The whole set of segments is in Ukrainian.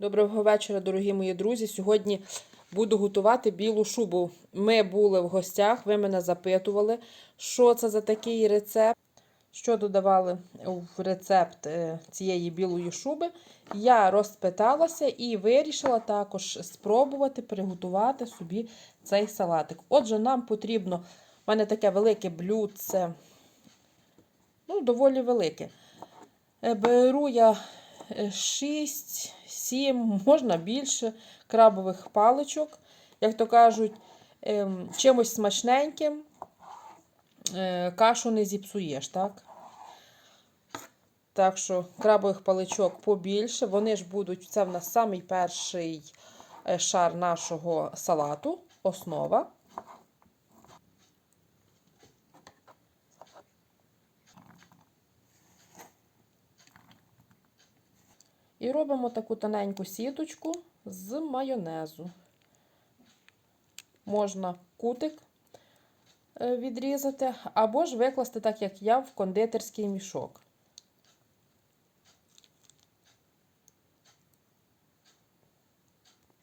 Доброго вечора, дорогі мої друзі. Сьогодні буду готувати білу шубу. Ми були в гостях, ви мене запитували, що це за такий рецепт, що додавали в рецепт е, цієї білої шуби. Я розпиталася і вирішила також спробувати приготувати собі цей салатик. Отже, нам потрібно, в мене таке велике блюдце, ну, доволі велике. Е, Беру я 6, 7, можна більше крабових паличок. Як то кажуть, ем, чимось смачненьким е, кашу не зіпсуєш, так? Так що крабових паличок побільше. Вони ж будуть, це в нас самий перший е, шар нашого салату, основа. І робимо таку тоненьку сіточку з майонезу. Можна кутик е, відрізати, або ж викласти, так як я, в кондитерський мішок.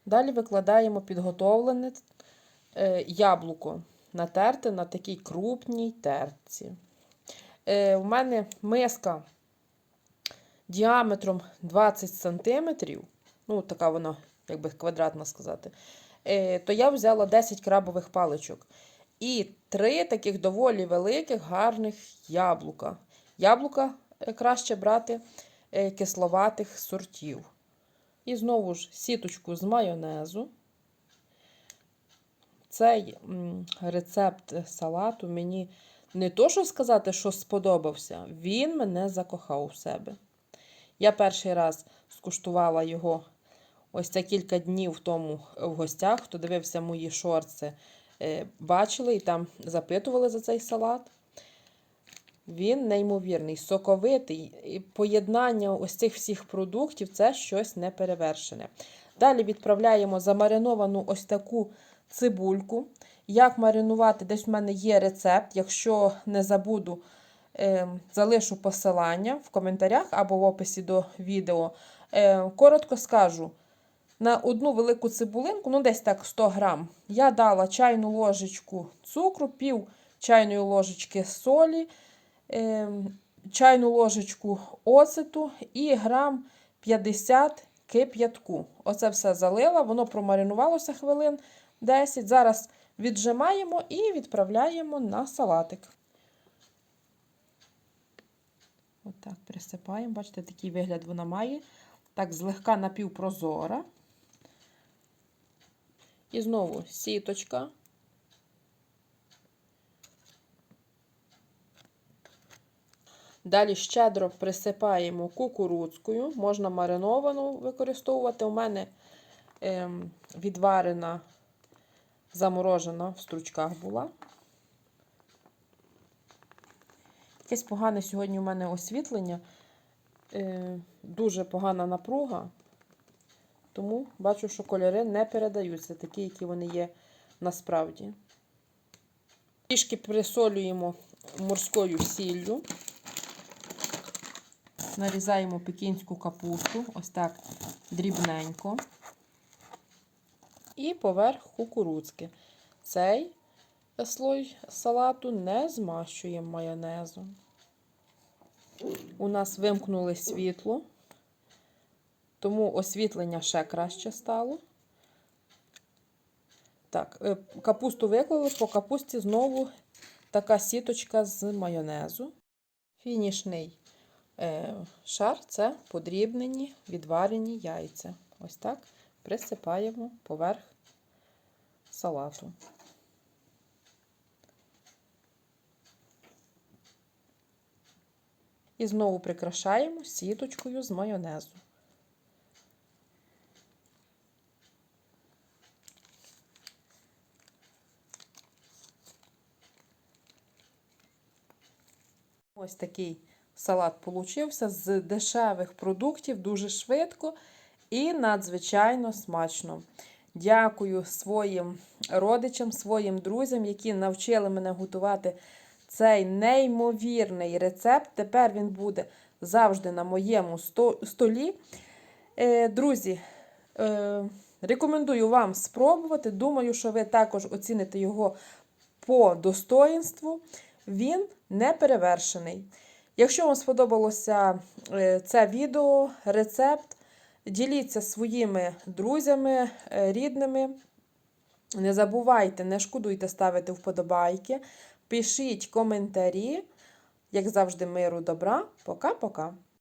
Далі викладаємо підготовлене е, яблуко, натерте на такій крупній терці. У мене миска діаметром 20 см, ну, така вона, як би квадратна сказати, е, то я взяла 10 крабових паличок. І три таких доволі великих, гарних яблука. Яблука е, краще брати е, кисловатих сортів. І знову ж сіточку з майонезу. Цей рецепт салату мені не то, що сказати, що сподобався, він мене закохав у себе. Я перший раз скуштувала його ось це кілька днів тому в гостях. Хто дивився мої шорти, е, бачили і там запитували за цей салат. Він неймовірний, соковитий. І Поєднання ось цих всіх продуктів це щось неперевершене. Далі відправляємо замариновану ось таку цибульку. Як маринувати, десь в мене є рецепт, якщо не забуду. Ем, залишу посилання в коментарях або в описі до відео. Ем, коротко скажу: на одну велику цибулинку, ну десь так 100 грам, я дала чайну ложечку цукру, пів чайної ложечки солі, ем, чайну ложечку оцету і грам 50 кип'ятку. Оце все залила, воно промаринувалося хвилин 10. Зараз віджимаємо і відправляємо на салатик. Отак присипаємо. Бачите, такий вигляд вона має. Так, злегка напівпрозора. І знову сіточка. Далі щедро присипаємо кукурудзкою. Можна мариновану використовувати. У мене ем, відварена, заморожена в стручках була. Якесь погане сьогодні у мене освітлення, е, дуже погана напруга, тому бачу, що кольори не передаються, такі, які вони є насправді. Трішки присолюємо морською сіллю, нарізаємо пекінську капусту, ось так дрібненько. І поверх кукурудзки. Цей слой салату не змащуємо майонезом. У нас вимкнули світло, тому освітлення ще краще стало. Так, е, капусту виклали, по капусті знову така сіточка з майонезу. Фінішний е, шар це подрібнені відварені яйця. Ось так присипаємо поверх салату. І знову прикрашаємо сіточкою з майонезу. Ось такий салат получився з дешевих продуктів, дуже швидко і надзвичайно смачно. Дякую своїм родичам, своїм друзям, які навчили мене готувати цей неймовірний рецепт. Тепер він буде завжди на моєму столі. Е, друзі, Е, рекомендую вам спробувати. Думаю, що ви також оціните його по достоїнству. Він не перевершений. Якщо вам сподобалося е, це відео, рецепт, діліться своїми друзями, рідними. Не забувайте, не шкодуйте ставити вподобайки. Пишіть коментарі. Як завжди, миру, добра. Пока-пока.